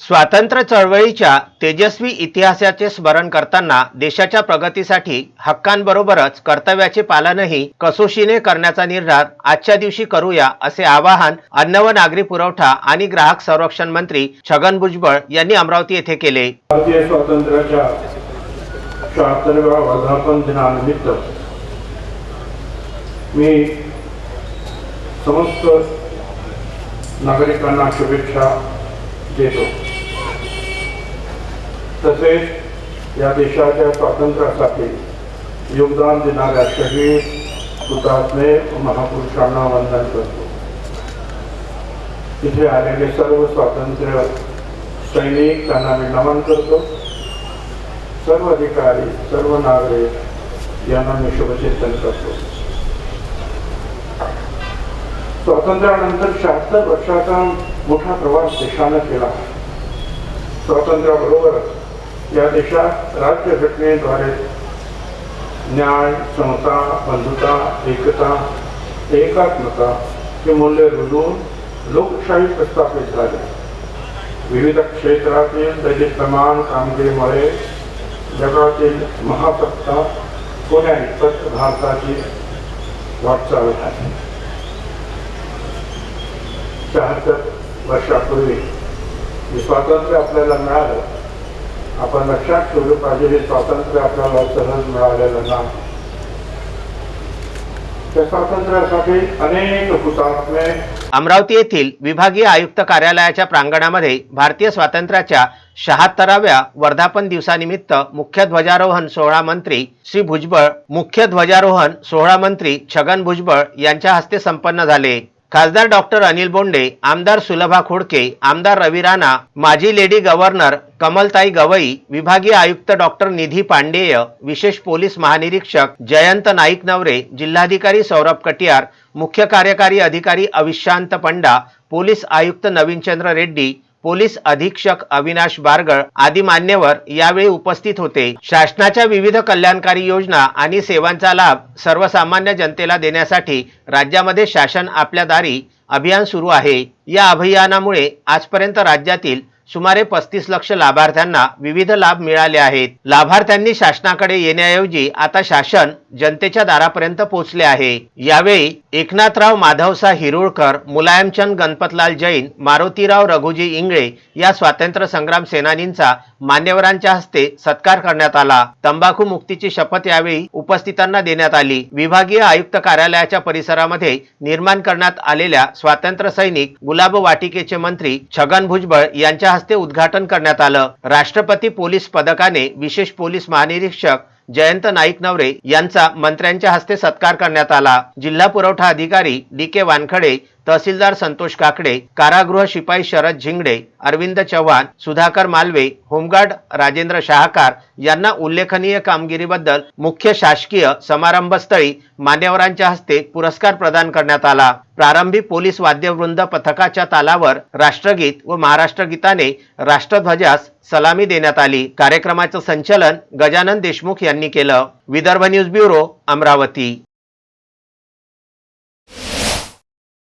स्वातंत्र्य चळवळीच्या तेजस्वी इतिहासाचे स्मरण करताना देशाच्या प्रगतीसाठी हक्कांबरोबरच कर्तव्याचे पालनही कसोशीने करण्याचा निर्धार आजच्या दिवशी करूया असे आवाहन अन्न व नागरी पुरवठा आणि ग्राहक संरक्षण मंत्री छगन भुजबळ यांनी अमरावती येथे केले. भारतीय स्वातंत्र्याच्या शहात्तरव्या वर्धापन दिनानिमित्त मी समस्त नागरिकांना शुभेच्छा देतो. तसेच या देशाच्या स्वातंत्र्यासाठी योगदान देणाऱ्या शहीद हुतात्मे महापुरुषांना वंदन करतो. तिथे आलेले सर्व स्वातंत्र्य सैनिक त्यांना मी नमन करतो. सर्व अधिकारी सर्व नागरिक यांना मी शुभचिंतन करतो. स्वातंत्र्यानंतर शहात्तर वर्षाचा मोठा प्रवास देशानं केला. स्वातंत्र्याबरोबरच या देशात राज्यघटनेद्वारे न्याय समता बंधुता एकता एकात्मता हे मूल्य रुजवून लोकशाही प्रस्थापित झाले. विविध क्षेत्रातील दैदिप्यमान कामगिरीमुळे जगातील महासत्ता पुण्याइतपत भारताची वाटचाल आहे शहात्तर वर्षापूर्वी हे स्वातंत्र्य आपल्याला मिळालं. आपण लक्षात ठेवलं पाहिजे हे स्वातंत्र्य आपल्याला सहज मिळालेलं नाही. त्या स्वातंत्र्यासाठी अनेक हुतात्मे अमरावती येथील विभागीय आयुक्त कार्यालयाच्या प्रांगणामध्ये भारतीय स्वातंत्र्याच्या शहात्तराव्या वर्धापन दिवसानिमित्त मुख्य ध्वजारोहण सोहळा मंत्री श्री भुजबळ मुख्य ध्वजारोहण सोहळा मंत्री छगन भुजबळ यांच्या हस्ते संपन्न झाले. खासदार डॉक्टर अनिल बोंडे आमदार सुलभा खोडके आमदार रवी राणा माजी लेडी गव्हर्नर कमलताई गवई विभागीय आयुक्त डॉक्टर निधी पांडेय विशेष पोलीस महानिरीक्षक जयंत नाईक नवरे जिल्हाधिकारी सौरभ कटियार मुख्य कार्यकारी अधिकारी अविशांत पंडा पोलीस आयुक्त नवीनचंद्र रेड्डी पोलीस अधीक्षक अविनाश बारगळ आदी मान्यवर यावेळी उपस्थित होते. शासनाच्या विविध कल्याणकारी योजना आणि सेवांचा लाभ सर्वसामान्य जनतेला देण्यासाठी राज्यामध्ये शासन आपल्या दारी अभियान सुरू आहे. या अभियानामुळे आजपर्यंत राज्यातील सुमारे पस्तीस लक्ष लाभार्थ्यांना विविध लाभ मिळाले आहेत. लाभार्थ्यांनी शासनाकडे येण्याऐवजी आता शासन जनतेच्या दारापर्यंत पोहोचले आहे. यावेळी एकनाथराव माधवसा हिरुळकर मुलायमचंद गणपतलाल जैन मारुतीराव रघुजी इंगळे या स्वातंत्र्य संग्राम सेनानींचा मान्यवरांच्या हस्ते सत्कार करण्यात आला. तंबाखू मुक्तीची शपथ यावेळी उपस्थितांना देण्यात आली. विभागीय आयुक्त कार्यालयाच्या परिसरामध्ये निर्माण करण्यात आलेल्या स्वातंत्र्य सैनिक गुलाब वाटिकेचे मंत्री छगन भुजबळ यांच्या हस्ते उद्घाटन करण्यात आलं. राष्ट्रपती पोलीस पदकाने विशेष पोलीस महानिरीक्षक जयंत नाईक नवरे यांचा मंत्र्यांच्या हस्ते सत्कार करण्यात आला. जिल्हा पुरवठा अधिकारी डी के वानखडे तहसीलदार संतोष काकडे कारागृह शिपाई शरद झिंगडे अरविंद चव्हाण सुधाकर मालवे होमगार्ड राजेंद्र शहाकार यांना उल्लेखनीय कामगिरीबद्दल मुख्य शासकीय समारंभस्थळी मान्यवरांच्या हस्ते पुरस्कार प्रदान करण्यात आला. प्रारंभी पोलीस वाद्यवृंद पथकाच्या तालावर राष्ट्रगीत व महाराष्ट्र गीताने राष्ट्रध्वजास सलामी देण्यात आली. कार्यक्रमाचं संचलन गजानन देशमुख यांनी केलं. Vidarbha news bureau Amravati.